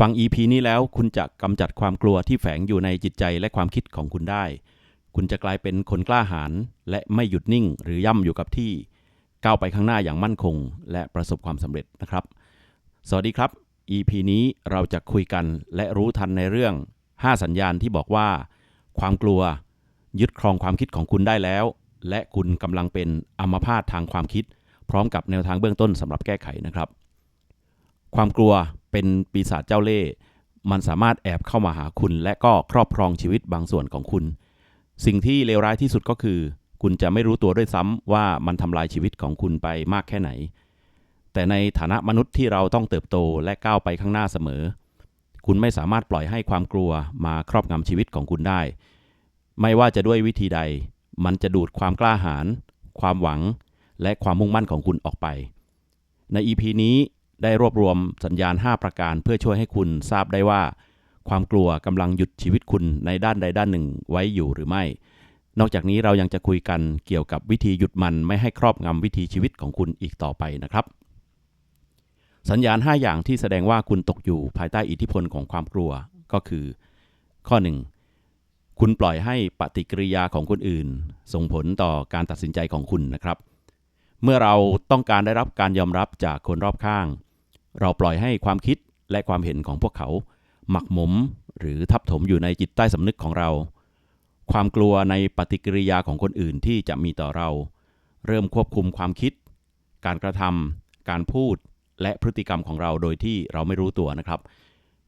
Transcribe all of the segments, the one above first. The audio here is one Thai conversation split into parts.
ฟัง EP นี้แล้วคุณจะกำจัดความกลัวที่แฝงอยู่ในจิตใจและความคิดของคุณได้ คุณจะกลายเป็นคนกล้าหาญและไม่หยุดนิ่งหรือย่ำอยู่กับที่ ก้าวไปข้างหน้าอย่างมั่นคง และประสบความสำเร็จนะครับ สวัสดีครับ EP นี้เราจะคุยกันและรู้ทันในเรื่อง 5 สัญญาณที่บอกว่า ความกลัว ยึดครองความคิดของคุณได้แล้ว และคุณกำลังเป็นอัมพาตทางความคิด พร้อมกับแนวทางเบื้องต้นสำหรับแก้ไขนะครับ ความกลัว เป็นปีศาจเจ้าเล่ห์มันสามารถแอบเข้ามาหาคุณ และก็ครอบครองชีวิตบางส่วนของคุณ สิ่งที่เลวร้ายที่สุดก็คือ คุณจะไม่รู้ตัวด้วยซ้ำว่ามันทำลายชีวิตของคุณไปมากแค่ไหน แต่ในฐานะมนุษย์ที่เราต้องเติบโตและก้าวไปข้างหน้าเสมอ คุณไม่สามารถปล่อยให้ความกลัวมาครอบงำชีวิตของคุณได้ ไม่ว่าจะด้วยวิธีใด มันจะดูดความกล้าหาญความหวัง และความมุ่งมั่นของคุณออกไป ใน EP นี้ ได้รวบรวมสัญญาณ 5 ประการเพื่อช่วยให้คุณทราบได้ว่า ความกลัวกำลังหยุดชีวิตคุณในด้านใดด้านหนึ่งไว้อยู่หรือไม่ นอกจากนี้เรายังจะคุยกันเกี่ยวกับวิธีหยุดมันไม่ให้ครอบงำวิถีชีวิตของคุณอีกต่อไปนะครับ สัญญาณ 5 อย่างที่แสดงว่าคุณตกอยู่ภายใต้อิทธิพลของความกลัวก็คือ ข้อ 1 คุณปล่อยให้ปฏิกิริยาของคนอื่น ส่งผลต่อการตัดสินใจของคุณนะครับ เมื่อเราต้องการได้รับการยอมรับจากคนรอบข้าง เราปล่อยให้ความคิดและความเห็นของพวกเขา หมักหมมหรือทับถมอยู่ในจิตใต้สำนึกของเรา ความกลัวในปฏิกิริยาของคนอื่นที่จะมีต่อเรา เริ่มควบคุมความคิด การกระทำการพูดและพฤติกรรมของเราโดยที่เราไม่รู้ตัวนะครับ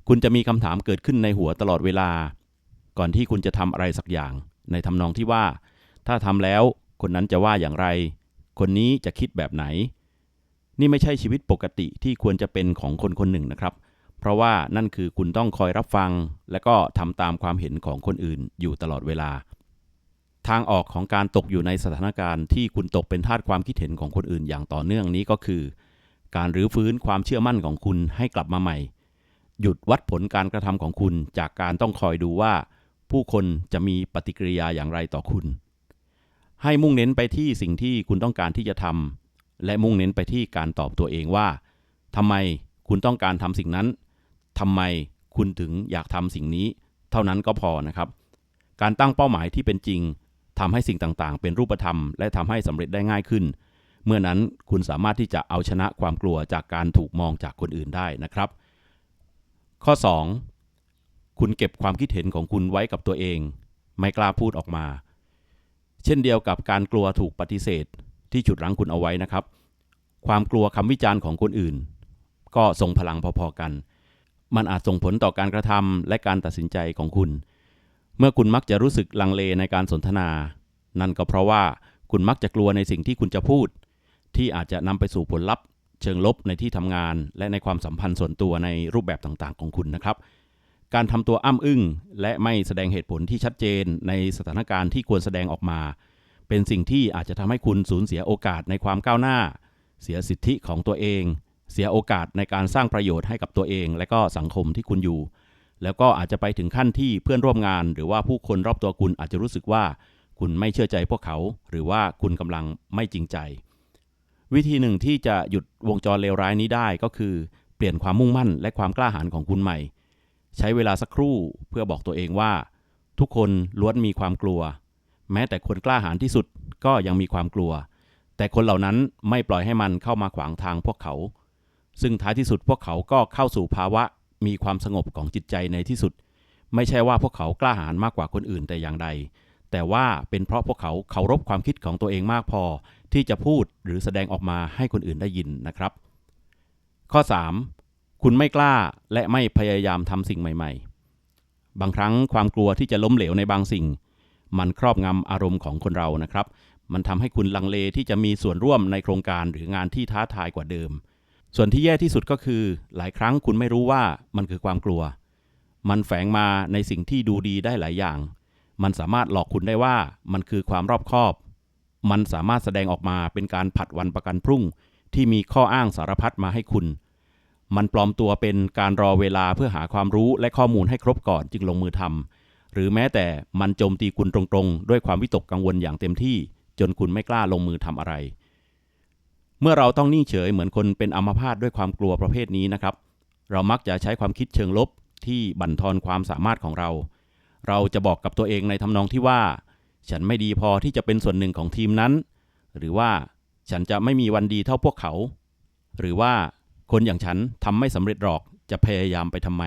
คุณจะมีคำถามเกิดขึ้นในหัวตลอดเวลา ก่อนที่คุณจะทำอะไรสักอย่าง ในทำนองที่ว่า ถ้าทำแล้วคนนั้นจะว่าอย่างไร คนนี้จะคิดแบบไหน นี่ไม่ใช่ชีวิตปกติที่ควรจะเป็นของคนคนหนึ่งนะครับ เพราะว่านั่นคือคุณต้องคอยรับฟัง และก็ทำตามความเห็นของคนอื่นอยู่ตลอดเวลา ทางออกของการตกอยู่ในสถานการณ์ที่คุณตกเป็นทาสความคิดเห็นของคนอื่นอย่างต่อเนื่องนี้ก็คือ การรื้อฟื้นความเชื่อมั่นของคุณให้กลับมาใหม่ หยุดวัดผลการกระทำของคุณจากการต้องคอยดูว่า ผู้คนจะมีปฏิกิริยาอย่างไรต่อคุณ ให้มุ่งเน้นไปที่สิ่งที่คุณต้องการที่จะทำ และมุ่งเน้นไปที่การตอบตัวเองว่าทำไมคุณต้องการทำสิ่งนั้นทำไมคุณถึงอยากทำสิ่งนี้ เท่านั้นก็พอนะครับ การตั้งเป้าหมายที่เป็นจริงทำให้สิ่งต่างๆ เป็นรูปธรรม และทำให้สำเร็จได้ง่ายขึ้น เมื่อนั้นคุณสามารถที่จะเอาชนะความกลัวจากการถูกมองจากคนอื่นได้นะครับ ข้อ 2 คุณเก็บความคิดเห็นของคุณไว้กับตัวเอง ไม่กล้าพูดออกมา เช่นเดียวกับการกลัวถูกปฏิเสธ ที่ฉุดรั้งคุณเอาไว้นะครับ ความกลัวคำวิจารณ์ของคนอื่น ก็ทรงพลังพอๆกัน มันอาจส่งผลต่อการกระทำและการตัดสินใจของคุณ เมื่อคุณมักจะรู้สึกลังเลในการสนทนา นั่นก็เพราะว่าคุณมักจะกลัวในสิ่งที่คุณจะพูด ที่อาจจะนำไปสู่ผลลัพธ์ เชิงลบในที่ทำงาน และในความสัมพันธ์ส่วนตัวในรูปแบบต่างๆ ของคุณนะครับการทำตัวอ้ำอึ้ง และไม่แสดงเหตุผลที่ชัดเจนในสถานการณ์ที่ควรแสดงออกมา เป็นสิ่งที่อาจจะทำให้คุณสูญเสียโอกาสในความก้าวหน้า เสียสิทธิของตัวเอง เสียโอกาสในการสร้างประโยชน์ให้กับตัวเอง และก็สังคมที่คุณอยู่ แล้วก็อาจจะไปถึงขั้นที่เพื่อนร่วมงาน หรือว่าผู้คนรอบตัวคุณอาจจะรู้สึกว่าคุณไม่เชื่อใจพวกเขา หรือว่าคุณกำลังไม่จริงใจ วิธีหนึ่งที่จะหยุดวงจรเลวร้ายนี้ได้ก็คือ เปลี่ยนความมุ่งมั่นและความกล้าหาญของคุณใหม่ ใช้เวลาสักครู่เพื่อบอกตัวเองว่า ทุกคนล้วนมีความกลัว แม้แต่คนกล้าหาญที่สุดก็ยังมีความกลัว แต่คนเหล่านั้นไม่ปล่อยให้มันเข้ามาขวางทางพวกเขา ซึ่งท้ายที่สุดพวกเขาก็เข้าสู่ภาวะมีความสงบของจิตใจในที่สุด ไม่ใช่ว่าพวกเขากล้าหาญมากกว่าคนอื่นแต่อย่างใด แต่ว่าเป็นเพราะพวกเขาเคารพความคิดของตัวเองมากพอ ที่จะพูดหรือแสดงออกมาให้คนอื่นได้ยินนะครับ ข้อ 3. คุณไม่กล้าและไม่พยายามทำสิ่งใหม่ ๆ บางครั้งความกลัวที่จะล้มเหลวในบางสิ่ง มันครอบงำอารมณ์ของคนเรานะครับ มันทำให้คุณลังเลที่จะมีส่วนร่วมในโครงการหรืองานที่ท้าทายกว่าเดิม ส่วนที่แย่ที่สุดก็คือ หลายครั้งคุณไม่รู้ว่ามันคือความกลัว มันแฝงมาในสิ่งที่ดูดีได้หลายอย่าง มันสามารถหลอกคุณได้ว่ามันคือความรอบคอบ มันสามารถแสดงออกมาเป็นการผัดวันประกันพรุ่ง ที่มีข้ออ้างสารพัดมาให้คุณ มันปลอมตัวเป็นการรอเวลาเพื่อหาความรู้และข้อมูลให้ครบก่อนจึงลงมือทำ หรือแม้แต่มันโจมตีคุณตรงๆ ด้วยความวิตกกังวลอย่างเต็มที่ จนคุณไม่กล้าลงมือทำอะไร เมื่อเราต้องนิ่งเฉยเหมือนคนเป็นอัมพาตด้วยความกลัวประเภทนี้นะครับ เรามักจะใช้ความคิดเชิงลบที่บั่นทอนความสามารถของเรา เราจะบอกกับตัวเองในทำนองที่ว่า ฉันไม่ดีพอที่จะเป็นส่วนหนึ่งของทีมนั้น หรือว่าฉันจะไม่มีวันดีเท่าพวกเขา หรือว่าคนอย่างฉันทำไม่สำเร็จหรอกจะพยายามไปทำไม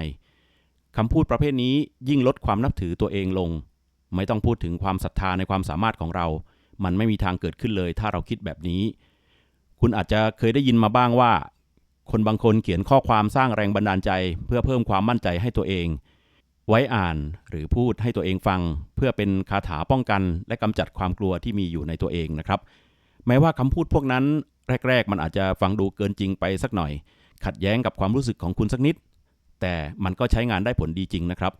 คำพูดประเภทนี้ยิ่งลดความนับถือตัวเองลง ไม่ต้องพูดถึงความศรัทธาในความสามารถของเรา มันไม่มีทางเกิดขึ้นเลย ถ้าเราคิดแบบนี้ คุณอาจจะเคยได้ยินมาบ้างว่า คนบางคนเขียนข้อความสร้างแรงบันดาลใจ เพื่อเพิ่มความมั่นใจให้ตัวเอง ไว้อ่านหรือพูดให้ตัวเองฟัง เพื่อเป็นคาถาป้องกัน และกำจัดความกลัวที่มีอยู่ในตัวเองนะครับ แม้ว่าคำพูดพวกนั้น แรก ๆ มันอาจจะฟังดูเกินจริงไปสักหน่อย ขัดแย้งกับความรู้สึกของคุณสักนิด แต่มันก็ใช้งานได้ผลดีจริงนะครับ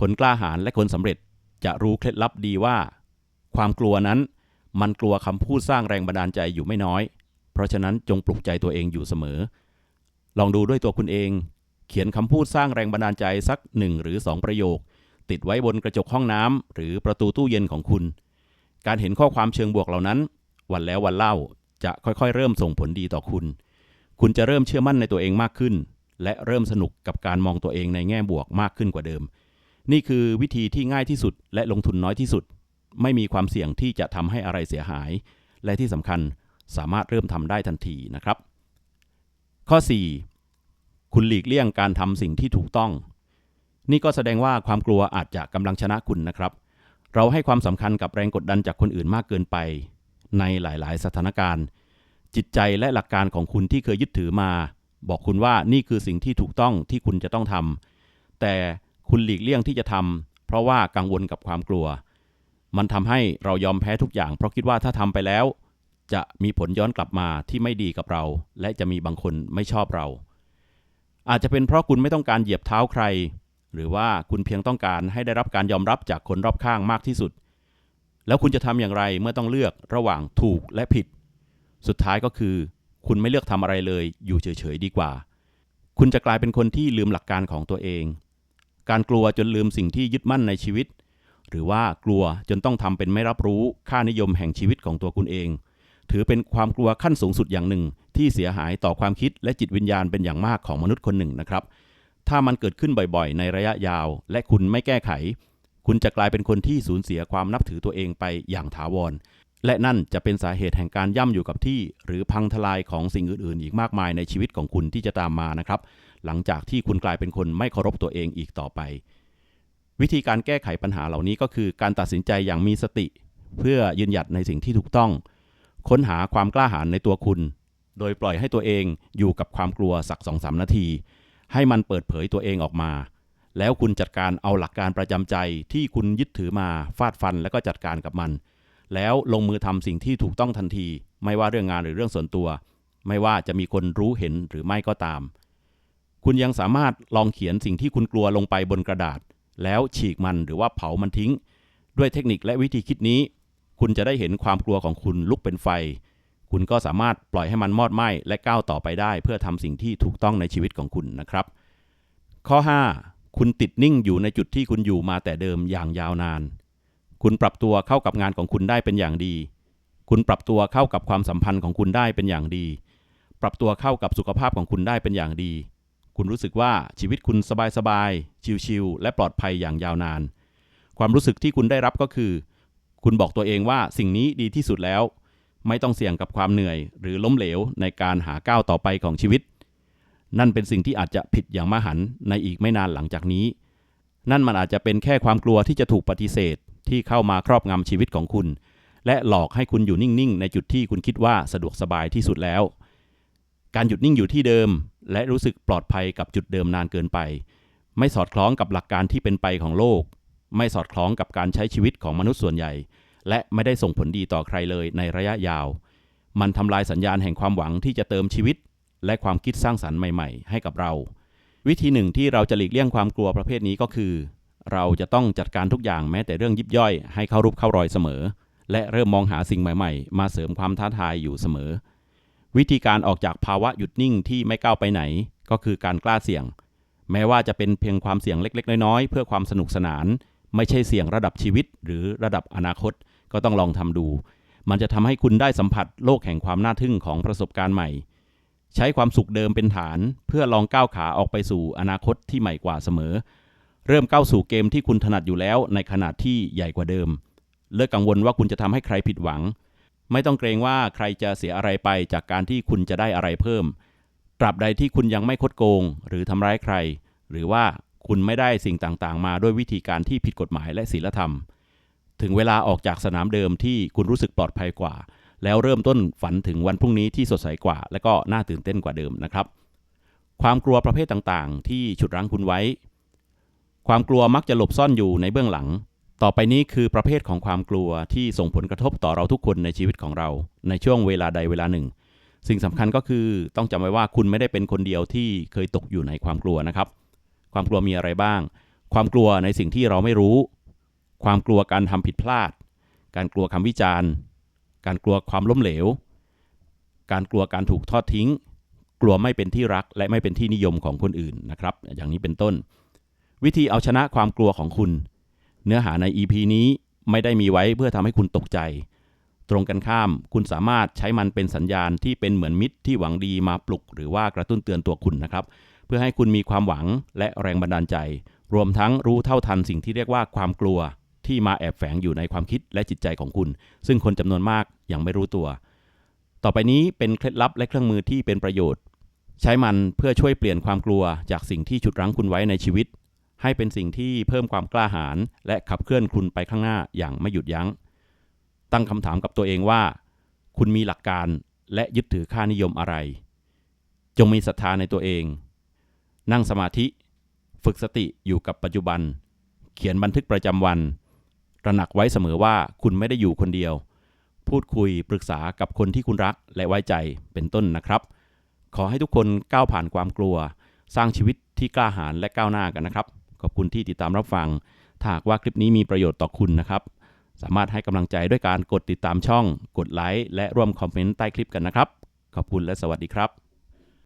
คนกล้าหาญและคนสำเร็จจะรู้เคล็ดลับดีว่า ความกลัวนั้นมันกลัวคำพูดสร้างแรงบันดาลใจอยู่ไม่น้อย เพราะฉะนั้นจงปลุกใจตัวเองอยู่เสมอ ลองดูด้วยตัวคุณเอง เขียนคำพูดสร้างแรงบันดาลใจสักหนึ่งหรือสองประโยค ติดไว้บนกระจกห้องน้ำหรือประตูตู้เย็นของคุณ การเห็นข้อความเชิงบวกเหล่านั้น วันแล้ววันเล่าจะค่อยๆ เริ่มส่งผลดีต่อคุณ คุณจะเริ่มเชื่อมั่นในตัวเองมากขึ้น และเริ่มสนุกกับการมองตัวเองในแง่บวกมากขึ้นกว่าเดิม นี่คือวิธีที่ง่ายที่สุดและลงทุนน้อยที่สุด ไม่มีความเสี่ยงที่จะทำให้อะไรเสียหาย และที่สำคัญสามารถเริ่มทำได้ทันทีนะครับ ข้อ 4 คุณหลีกเลี่ยงการทำสิ่งที่ถูกต้อง นี่ก็แสดงว่าความกลัวอาจจะกำลังชนะคุณนะครับ เราให้ความสำคัญกับแรงกดดันจากคนอื่นมากเกินไป ในหลาย ๆ สถานการณ์ จิตใจและหลักการของคุณที่เคยยึดถือมา บอกคุณว่านี่คือสิ่งที่ถูกต้องที่คุณจะต้องทำแต่คุณหลีกเลี่ยงที่จะทำเพราะว่ากังวลกับความกลัว มันทำให้เรายอมแพ้ทุกอย่าง เพราะคิดว่าถ้าทำไปแล้ว จะมีผลย้อนกลับมาที่ไม่ดีกับเรา และจะมีบางคนไม่ชอบเรา อาจจะเป็นเพราะคุณไม่ต้องการเหยียบเท้าใคร หรือว่าคุณเพียงต้องการให้ได้รับการยอมรับจากคนรอบข้างมากที่สุด แล้วคุณจะทำอย่างไรเมื่อต้องเลือกระหว่างถูกและผิด สุดท้ายก็คือ คุณไม่เลือกทำอะไรเลย อยู่เฉยๆดีกว่า คุณจะกลายเป็นคนที่ลืมหลักการของตัวเอง การกลัวจนลืมสิ่งที่ยึดมั่นในชีวิต หรือว่ากลัวจนต้องทำเป็นไม่รับรู้ค่านิยมแห่งชีวิตของตัวคุณเอง ถือเป็นความกลัวขั้นสูงสุดอย่างหนึ่ง ที่เสียหายต่อความคิดและจิตวิญญาณเป็นอย่างมากของมนุษย์คนหนึ่งนะครับ ถ้ามันเกิดขึ้นบ่อยๆ ในระยะยาว และคุณไม่แก้ไข คุณจะกลายเป็นคนที่สูญเสียความนับถือตัวเองไปอย่างถาวร และนั่นจะเป็นสาเหตุแห่งการย่ำอยู่กับที่ หรือพังทลายของสิ่งอื่น ๆ อีกมากมายในชีวิตของคุณที่จะตามมานะครับ หลังจากที่คุณกลายเป็นคนไม่เคารพตัวเองอีกต่อไป วิธีการแก้ไขปัญหาเหล่านี้ก็คือการตัดสินใจอย่างมีสติ เพื่อยืนหยัดในสิ่งที่ถูกต้อง ค้นหาความกล้าหาญในตัวคุณ โดยปล่อยให้ตัวเองอยู่กับความกลัวสักสองสามนาที ให้มันเปิดเผยตัวเองออกมา แล้วคุณจัดการเอาหลักการประจำใจที่คุณยึดถือมาฟาดฟันแล้วก็จัดการกับมัน แล้วลงมือทำสิ่งที่ถูกต้องทันที ไม่ว่าเรื่องงานหรือเรื่องส่วนตัว ไม่ว่าจะมีคนรู้เห็นหรือไม่ก็ตาม คุณยังสามารถลองเขียนสิ่งที่คุณกลัวลงไปบนกระดาษ แล้วฉีกมันหรือว่าเผามันทิ้ง ด้วยเทคนิคและวิธีคิดนี้ คุณจะได้เห็นความกลัวของคุณลุกเป็นไฟ คุณก็สามารถปล่อยให้มันมอดไหม้และก้าวต่อไปได้ เพื่อทำสิ่งที่ถูกต้องในชีวิตของคุณนะครับ ข้อ 5 คุณติดนิ่งอยู่ในจุดที่คุณอยู่มาแต่เดิมอย่างยาวนาน คุณปรับตัวเข้ากับงานของคุณได้เป็นอย่างดี คุณปรับตัวเข้ากับความสัมพันธ์ของคุณได้เป็นอย่างดี ปรับตัวเข้ากับสุขภาพของคุณได้เป็นอย่างดี คุณรู้สึกว่าชีวิตคุณสบายๆ ชิลๆ และปลอดภัยอย่างยาวนาน ความรู้สึกที่คุณได้รับก็คือ คุณบอกตัวเองว่าสิ่งนี้ดีที่สุดแล้ว ไม่ต้องเสี่ยงกับความเหนื่อย หรือล้มเหลวในการหาก้าวต่อไปของชีวิต นั่นเป็นสิ่งที่อาจจะผิดอย่างมหันในอีกไม่นานหลังจากนี้ นั่นมันอาจจะเป็นแค่ความกลัวที่จะถูกปฏิเสธ ที่เข้ามาครอบงำชีวิตของคุณ และหลอกให้คุณอยู่นิ่งๆ ในจุดที่คุณคิดว่าสะดวกสบายที่สุดแล้ว การหยุดนิ่งอยู่ที่เดิม และรู้สึกปลอดภัยกับจุดเดิมนานเกินไป ไม่สอดคล้องกับหลักการที่เป็นไปของโลก ไม่สอดคล้องกับการใช้ชีวิตของมนุษย์ส่วนใหญ่ และไม่ได้ส่งผลดีต่อใครเลยในระยะยาว มันทำลายสัญญาณแห่งความหวังที่จะเติมชีวิต และความคิดสร้างสรรค์ใหม่ ๆ ให้กับเรา วิธีหนึ่งที่เราจะหลีกเลี่ยงความกลัวประเภทนี้ก็คือ เราจะต้องจัดการทุกอย่างแม้แต่เรื่องยิบย่อย ให้เข้ารูปเข้ารอยเสมอ และเริ่มมองหาสิ่งใหม่ๆ มาเสริมความท้าทายอยู่เสมอ วิธีการออกจากภาวะหยุดนิ่งที่ไม่ก้าวไปไหน ก็คือการกล้าเสี่ยง แม้ว่าจะเป็นเพียงความเสี่ยงเล็ก ๆ น้อยๆ เพื่อความสนุกสนาน ไม่ใช่เสี่ยงระดับชีวิต หรือระดับอนาคตก็ต้องลองทำดู มันจะทำให้คุณได้สัมผัสโลกแห่งความน่าทึ่งของประสบการณ์ใหม่ ใช้ความสุขเดิมเป็นฐาน เพื่อลองก้าวขาออกไปสู่อนาคตที่ใหม่กว่าเสมอ เริ่มก้าวสู่เกมที่คุณถนัดอยู่แล้วในขนาดที่ใหญ่กว่าเดิม เลิกกังวลว่าคุณจะทำให้ใครผิดหวัง ไม่ต้องเกรงว่าใครจะเสียอะไรไปจากการที่คุณจะได้อะไรเพิ่ม ตราบใดที่คุณยังไม่คดโกง หรือทำร้ายใคร หรือว่าคุณไม่ได้สิ่งต่างๆ มาด้วยวิธีการที่ผิดกฎหมายและศีลธรรม ถึงเวลาออกจากสนามเดิมที่คุณรู้สึกปลอดภัยกว่า แล้วเริ่มต้นฝันถึงวันพรุ่งนี้ที่สดใสกว่า และก็น่าตื่นเต้นกว่าเดิมนะครับ ความกลัวประเภทต่างๆ ที่ฉุดรั้งคุณไว้ ความกลัวมักจะหลบซ่อนอยู่ในเบื้องหลัง ต่อไปนี้คือประเภทของความกลัวที่ส่งผลกระทบต่อเราทุกคนในชีวิตของเรา ในช่วงเวลาใดเวลาหนึ่ง สิ่งสำคัญก็คือต้องจำไว้ว่าคุณไม่ได้เป็นคนเดียวที่เคยตกอยู่ในความกลัวนะครับ ความกลัวมีอะไรบ้าง ความกลัวในสิ่งที่เราไม่รู้ ความกลัวการทำผิดพลาด การกลัวคำวิจารณ์ การกลัวความล้มเหลว การกลัวการถูกทอดทิ้ง กลัวไม่เป็นที่รักและไม่เป็นที่นิยมของคนอื่นนะครับ อย่างนี้เป็นต้น วิธีเอาชนะความกลัวของคุณ เนื้อหาใน EP นี้ไม่ได้มีไว้เพื่อทำให้คุณตกใจ ตรงกันข้ามคุณสามารถใช้มันเป็นสัญญาณที่เป็นเหมือนมิตรที่หวังดีมาปลุก หรือว่ากระตุ้นเตือนตัวคุณนะครับ เพื่อให้คุณมีความหวังและแรงบันดาลใจ รวมทั้งรู้เท่าทันสิ่งที่เรียกว่าความกลัว ที่มาแอบแฝงอยู่ในความคิดและจิตใจของคุณ ซึ่งคนจำนวนมากยังไม่รู้ตัว ต่อไปนี้เป็นเคล็ดลับและเครื่องมือที่เป็นประโยชน์ ใช้มันเพื่อช่วยเปลี่ยนความกลัวจากสิ่งที่ฉุดรั้งคุณไว้ในชีวิต ให้เป็นสิ่งที่เพิ่มความกล้าหาญและขับเคลื่อนคุณไปข้างหน้าอย่างไม่หยุดยัง้ง ตั้งคำถามกับตัวเองว่า คุณมีหลักการและยึดถือค่านิยมอะไร จงมีศรัทธาในตัวเอง นั่งสมาธิ ฝึกสติอยู่กับปัจจุบัน เขียนบันทึกประจำวัน ตระหนักไว้เสมอว่าคุณไม่ได้อยู่คนเดียว พูดคุยปรึกษากับคนที่คุณรักและไว้ใจเป็นต้นนะครับ ขอให้ทุกคนก้าวผ่านความกลัว สร้างชีวิตที่กล้าหาญและก้าวหน้ากันนะครับ ขอบคุณที่ติดตามรับฟังถ้าหากว่าคลิปนี้มีประโยชน์ต่อคุณนะครับ สามารถให้กำลังใจด้วยการกดติดตามช่อง กดไลค์และร่วมคอมเมนต์ใต้คลิปกันนะครับ ขอบคุณและสวัสดีครับ